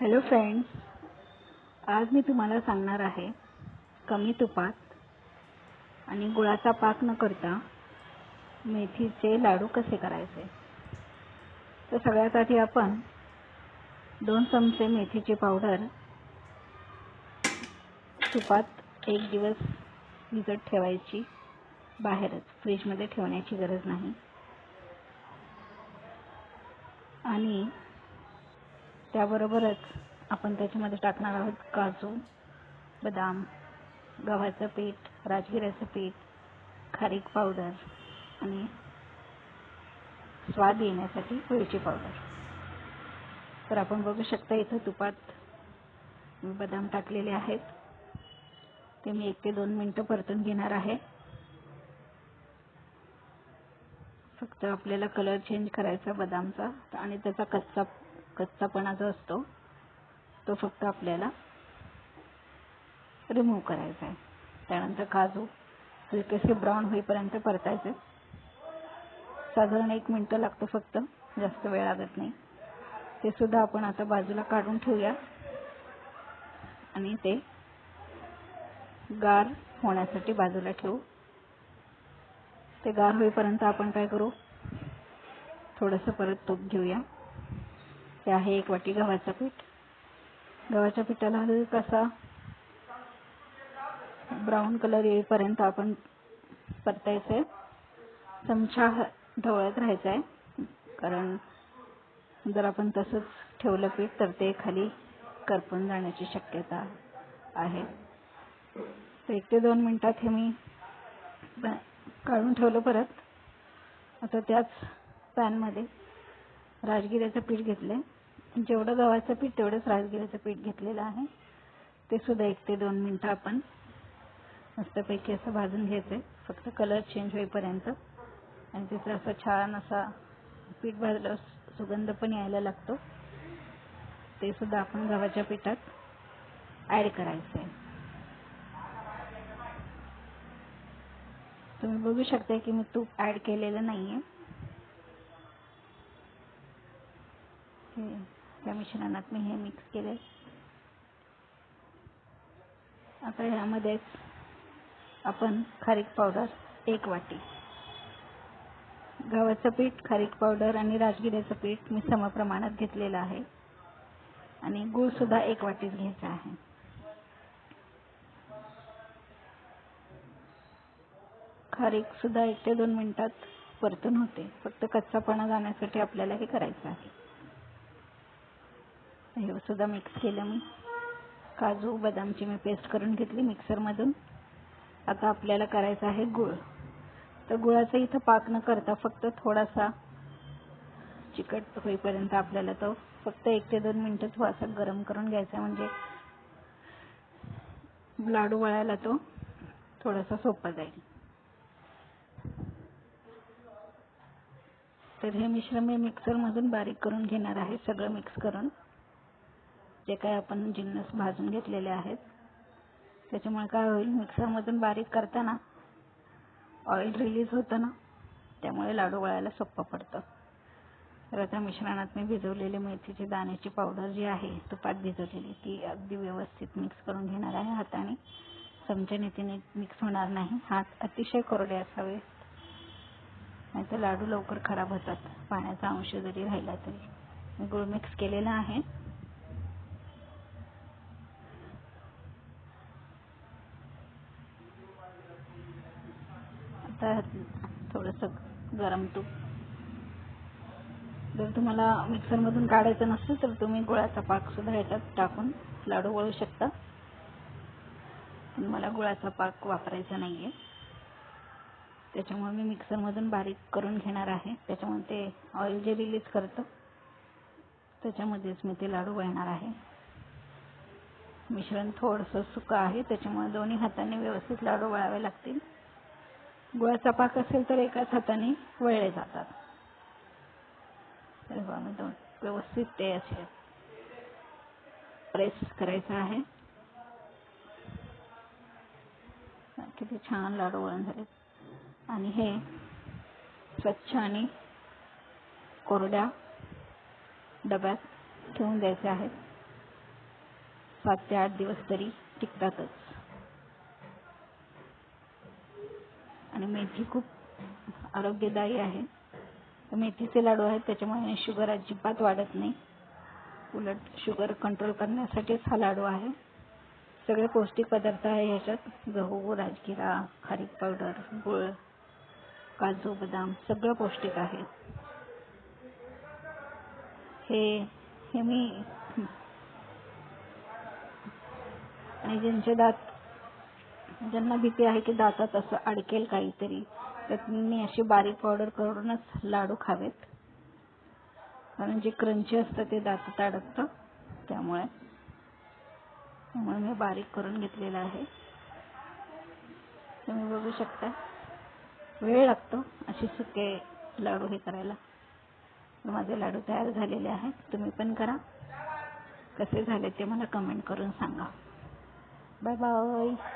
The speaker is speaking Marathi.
हॅलो फ्रेंड्स आज मी तुम्हाला सांगणार आहे कमी तुपात आणि गुळाचा पाक न करता मेथीचे लाडू कसे करायचे. तर सगळ्यात आधी आपण दोन चमचे मेथीची पावडर तुपात एक दिवस भिजत ठेवायची. बाहेरच फ्रीजमध्ये ठेवण्याची गरज नाही. आणि त्याबरोबरच आपण त्याच्यामध्ये टाकणार आहोत काजू बदाम गव्हाचं पीठ राजगिऱ्याचं पीठ खारीक पावडर आणि स्वाद येण्यासाठी वेलची पावडर. तर आपण बघू शकता इथं तुपात मी बदाम टाकलेले आहेत. ते मी एक ते दोन मिनटं परतून घेणार आहे. फक्त आपल्याला कलर चेंज करायचा बदामचा आणि त्याचा कच्चा कच्चापणा जो असतो तो फक्त आपल्याला रिमूव्ह करायचा आहे. त्यानंतर काजू हलकेसे ब्राऊन होईपर्यंत परतायचे. साधारण एक मिनटं लागतं फक्त जास्त वेळ लागत नाही. ते सुद्धा आपण आता बाजूला काढून ठेवूया. आणि ते गार होण्यासाठी बाजूला ठेवू. ते गार होईपर्यंत आपण काय करू? थोडंसं परत तूप घेऊया. हे आहे एक वाटी गव्हाचं पीठ. गव्हाच्या पिठाला हलकासा ब्राऊन कलर येईपर्यंत आपण परतायचं आहे चमचा ढवळत राहायचा आहे कारण जर आपण तसंच ठेवलं पीठ तर ते खाली करपून जाण्याची शक्यता आहे. तर एक ते दोन मिनटात हे मी काढून ठेवलं परत. आता त्याच पॅनमध्ये राजगिऱ्याचं पीठ घेतलं जेवढं गव्हाचं पीठ तेवढंच राजगिऱ्याचं पीठ घेतलेलं आहे. ते सुद्धा एक ते दोन मिनटं आपण मस्तपैकी असं भाजून घ्यायचं आहे फक्त कलर चेंज होईपर्यंत. आणि तिथं असं छान असा पीठ भाजल्यावर सुगंध पण यायला लागतो. ते सुद्धा आपण गव्हाच्या पिठात ॲड करायचं आहे तुम्ही बघू शकता की मी तूप ॲड केलेलं नाही आहे त्या मिश्रणात मी हे मिक्स केले. आता ह्यामध्येच आपण खारीक पावडर एक वाटी. गव्हाचं पीठ खारीक पावडर आणि राजगिऱ्याचं पीठ मी समप्रमाणात घेतलेलं आहे. आणि गूळ सुद्धा एक वाटीच घ्यायचा आहे. खारीक सुद्धा एक ते दोन मिनिटात परतून होते. फक्त कच्चापणा जाण्यासाठी आपल्याला हे करायचं आहे. हे सुद्धा मिक्स केलं मी. काजू बदामची मी पेस्ट करून घेतली मिक्सरमधून आता आपल्याला करायचं आहे गुळ. तर गुळाचा इथं पाक न करता फक्त थोडासा चिकट होईपर्यंत आपल्याला तो फक्त एक ते दोन मिनटं थोडासा गरम करून घ्यायचा म्हणजे लाडू वळायला तो थोडासा सोपा जाईल. तर हे मिश्रण मी मिक्सरमधून बारीक करून घेणार आहे सगळं मिक्स करून. जे काही आपण जिन्नस भाजून घेतलेले आहेत त्याच्यामुळे काय होईल मिक्सरमधून बारीक करताना ऑइल रिलीज होतं ना त्यामुळे लाडू वळायला सोपं पडतं. तर आता मिश्रणात मी भिजवलेले मेथीची दाण्याची पावडर जी आहे तुपात भिजवलेली ती अगदी व्यवस्थित मिक्स करून घेणार आहे. हाताने चमच्याने तिने मिक्स होणार नाही. हात अतिशय कोरडे असावे नाहीतर लाडू लवकर खराब होतात. पाण्याचा अंश जरी राहिला तरी. गुळ मिक्स केलेला आहे आता थोडंसं गरम तूप. जर तुम्हाला मिक्सरमधून काढायचं नसेल तर तुम्ही गुळाचा पाक सुद्धा ह्याच्यात टाकून लाडू वळू शकता. पण मला गुळाचा पाक वापरायचा नाही आहे त्याच्यामुळे मी मिक्सरमधून बारीक करून घेणार आहे. त्याच्यामुळे ते ऑइल जे रिलीज करतं त्याच्यामध्येच मी ते लाडू वळणार आहे. मिश्रण थोडंसं सुकं आहे त्याच्यामुळे दोन्ही हाताने व्यवस्थित लाडू वळावे लागतील. गुळाचा पाक असेल तर एकाच हाताने वळले जातात. दोन व्यवस्थित ते असे प्रेस करायचा आहे. किती छान लाडू वळण झाले. आणि हे स्वच्छ आणि कोरड्या डब्यात ठेवून द्यायचे आहेत. सात ते आठ दिवस तरी टिकतातच. आणि मेथी खूप आरोग्यदायी आहे. मेथीचे लाडू आहेत त्याच्यामुळे शुगर अजिबात वाढत नाही. उलट शुगर कंट्रोल करण्यासाठीच हा लाडू आहे. सगळे पौष्टिक पदार्थ आहे ह्याच्यात. गहू राजगिरा खारीक पावडर गुळ काजू बदाम सगळं पौष्टिक आहे. हे हे मी आणि ज्यांचे दात ज्यांना भीती आहे की दातात असं अडकेल काहीतरी तर त्यांनी अशी बारीक पावडर करूनच लाडू खावेत. कारण जे क्रंची असतं ते दातात अडकतं त्यामुळे त्यामुळे मी बारीक करून घेतलेलं आहे. तुम्ही बघू शकता वेळ लागतो असे सुके लाडू हे करायला. माझे लाडू तयार झालेले आहेत तुम्ही पण करा. कसे झाले ते मला कमेंट करून सांगा. Bye bye